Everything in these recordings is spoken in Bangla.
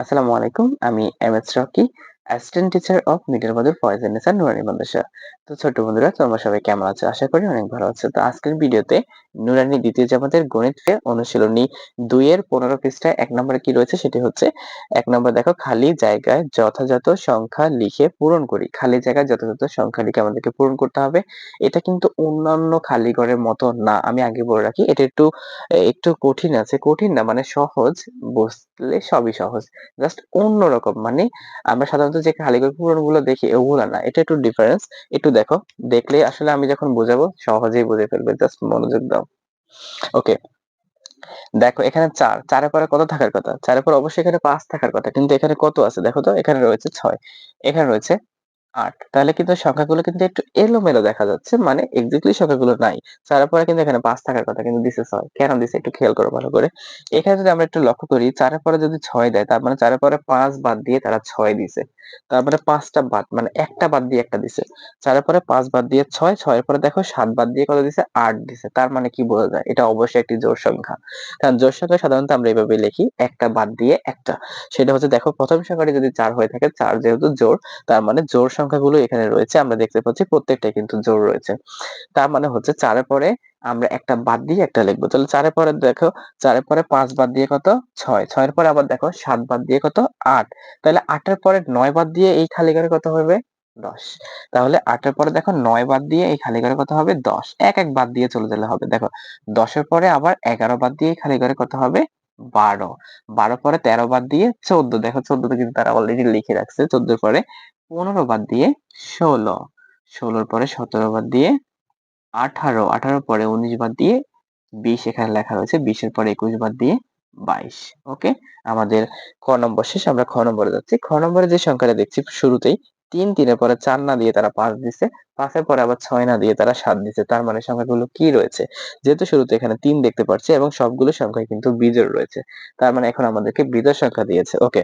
আসসালামু আলাইকুম আমি M S Rocky. Assistant teacher of middle Badar Faizan Nisa Nurani Madrasa. তো ছোট বন্ধুরা, তোমরা সবাই কেমন আছো? আশা করি অনেক ভালো আছো। তো আজকের ভিডিওতে নুরানি দ্বিতীয় জামাতের গণিত ফে অনুশীলনী দুই এর পনেরো পৃষ্ঠায় এক নম্বরে কি রয়েছে সেটি হচ্ছে, এক নম্বর দেখো, খালি জায়গায় যথাযথ সংখ্যা লিখে পূরণ করি। খালি জায়গায় যথাযথ সংখ্যা লিখে আমাদেরকে পূরণ করতে হবে। এটা কিন্তু অন্যান্য খালি ঘরের মতো না। আমি আগে বলে রাখি, এটা একটু একটু কঠিন আছে। কঠিন না মানে সহজ বুঝলে সবই সহজ। জাস্ট অন্যরকম। মানে আমরা সাধারণত যে খালি পূরণগুলো দেখি ওগুলো না, এটা একটু ডিফারেন্স একটু দেখো, দেখলে আসলে আমি যখন বোঝাবো, সহজেই বুঝে ফেলবে জাস্ট মনোযোগ দাও। ওকে দেখো, এখানে চার, চারে পরে কত থাকার কথা? চারে পরে অবশ্যই এখানে পাঁচ থাকার কথা, কিন্তু এখানে কত আছে? দেখো তো, এখানে রয়েছে ছয়। এখানে রয়েছে আট। তাহলে কিন্তু সংখ্যাগুলো কিন্তু একটু এলোমেলো দেখা যাচ্ছে মানে এক্স্যাক্টলি সংখ্যাগুলো নাই। চারের পরে কিন্তু এখানে পাঁচ থাকার কথা কিন্তু দিছে ছয় কেন দিছে একটু খেয়াল করো ভালো করে। এখানে যদি আমরা একটু লক্ষ্য করি চারের পরে যদি ছয় দেয়, তার মানে চারের পরে পাঁচ বাদ দিয়ে তারা ছয় দিছে। তার মানে পাঁচটা বাদ মানে একটা বাদ দিয়ে একটা দিছে। চারের পরে পাঁচ বাদ দিয়ে ছয়, ছয়ের পরে দেখো সাত বাদ দিয়ে কত দিছে? আট দিছে। তার মানে কি বোঝা যায়? এটা অবশ্যই একটি জোর সংখ্যা। কারণ জোর সংখ্যা সাধারণত আমরা এইভাবে লিখি, একটা বাদ দিয়ে একটা। সেটা হচ্ছে দেখো, প্রথম সংখ্যাটি যদি চার হয়ে থাকে, চার যেহেতু জোর তার মানে জোড় সংখ্যাগুলো এখানে রয়েছে, আমরা দেখতে পাচ্ছি প্রত্যেকটাই কিন্তু জোড় রয়েছে। তার মানে হচ্ছে চারের পরে আমরা একটা বাদ দিয়ে একটা লিখব। তাহলে চারের পরে দেখো চারের পরে পাঁচ বাদ দিয়ে কত? ছয়। ছয়ের পরে আবার দেখো, সাত বাদ দিয়ে কত? আট। তাহলে আটের পরে নয় বাদ দিয়ে এই খালি ঘরে কত হবে? দশ। তাহলে আটের পরে দেখো, নয় বাদ দিয়ে এই খালি ঘরে কত হবে? দশ। এক এক বাদ দিয়ে চলে গেলে হবে। দেখো, দশের পরে আবার এগারো বাদ দিয়ে খালি ঘরে কত হবে? বারো। বারো পরে তেরো বাদ দিয়ে চোদ্দ। দেখো চোদ্দতে কিন্তু তারা অলরেডি লিখে রাখছে। চোদ্দোর পরে পনেরো বাদ দিয়ে ষোলো। ষোলোর পরে সতেরো বাদ দিয়ে আঠারো। আঠারো পরে উনিশ বাদ দিয়ে বিশ, এখানে লেখা রয়েছে। বিশের পরে একুশ বাদ দিয়ে বাইশ। ওকে? আমাদের ক নম্বর শেষ আমরা খ নম্বরে যাচ্ছি। খ নম্বরে যে সংখ্যাটা দেখছি শুরুতেই তিন তিনের পরে চার না দিয়ে তারা পাঁচ দিছে, পাঁচের পরে আবার ছয় না দিয়ে তারা সাত দিছে। তার মানে সংখ্যাগুলো কি রয়েছে? যেহেতু শুরুতে এখানে তিন দেখতে পাচ্ছি এবং সবগুলো সংখ্যায় কিন্তু বিজোড় রয়েছে। তার মানে এখন আমাদেরকে বিজোড় সংখ্যা দিয়েছে। ওকে,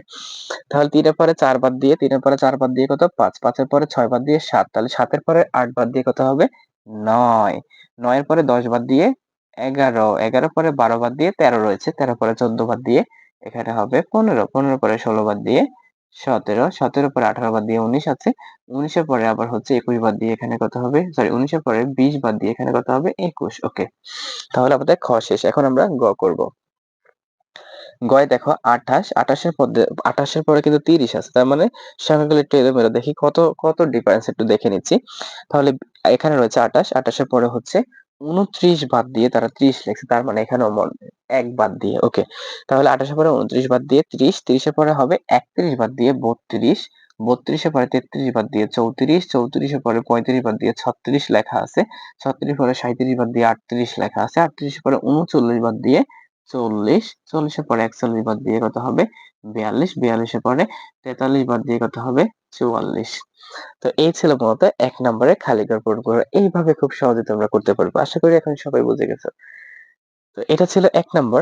তাহলে তিনের পরে চার বাদ দিয়ে, তিনের পরে চার বাদ দিয়ে কত? পাঁচ। পাঁচের পরে ছয় বাদ দিয়ে সাত। তাহলে সাতের পরে আট বাদ দিয়ে কত হবে? নয়। নয়ের পরে দশ বাদ দিয়ে এগারো। এগারো পরে বারো বাদ দিয়ে তেরো রয়েছে। তেরো পরে চোদ্দ বাদ দিয়ে এখানে হবে পনেরো। পনেরো পরে ষোলো বাদ দিয়ে সতেরো সতেরো পরে আঠারো বাদ দিয়ে উনিশ আছে। উনিশের পরে আবার হচ্ছে একুশ বাদ দিয়ে এখানে কত হবে? সরি উনিশের পরে বিশ বাদ দিয়ে এখানে কত হবে? একুশ ওকে তাহলে আমাদের খ শেষ, এখন আমরা গ করব। গয় দেখো আঠাশ, আঠাশের পরে আঠাশের পরে কিন্তু তিরিশ আছে, তার মানে সংখ্যাগুলো একটু এলোমেলো, দেখি কত কত ডিফারেন্স একটু দেখে নিচ্ছি। তাহলে এখানে রয়েছে আঠাশ, আঠাশের পরে হচ্ছে উনত্রিশ বাদ দিয়ে তারা ত্রিশ লেখছে, তার মানে এখানে এক বাদ দিয়ে ওকে তাহলে আঠাশের পরে উনত্রিশ বাদ দিয়ে ত্রিশ, ত্রিশের পরে হবে একত্রিশ বাদ দিয়ে বত্রিশ, বত্রিশের পরে তেত্রিশ বাদ দিয়ে চৌত্রিশ, চৌত্রিশের পরে পঁয়ত্রিশ বাদ দিয়ে ছত্রিশ লেখা আছে, ছত্রিশ পরে সাঁত্রিশ বাদ দিয়ে আটত্রিশ লেখা আছে, আটত্রিশের পরে উনচল্লিশ বাদ দিয়ে চল্লিশ, চল্লিশের পরে একচল্লিশ বাদ দিয়ে কত হবে, বিয়াল্লিশ, বিয়াল্লিশের পরে তেতাল্লিশ বাদ দিয়ে কত হবে, চুয়াল্লিশ। তো এই ছিল মূলত এক নম্বরে খালি ঘর পূরণ করা এইভাবে খুব সহজে তোমরা করতে পারবে। আশা করি এখন সবাই বুঝে গেছো। তো এটা ছিল এক নম্বর।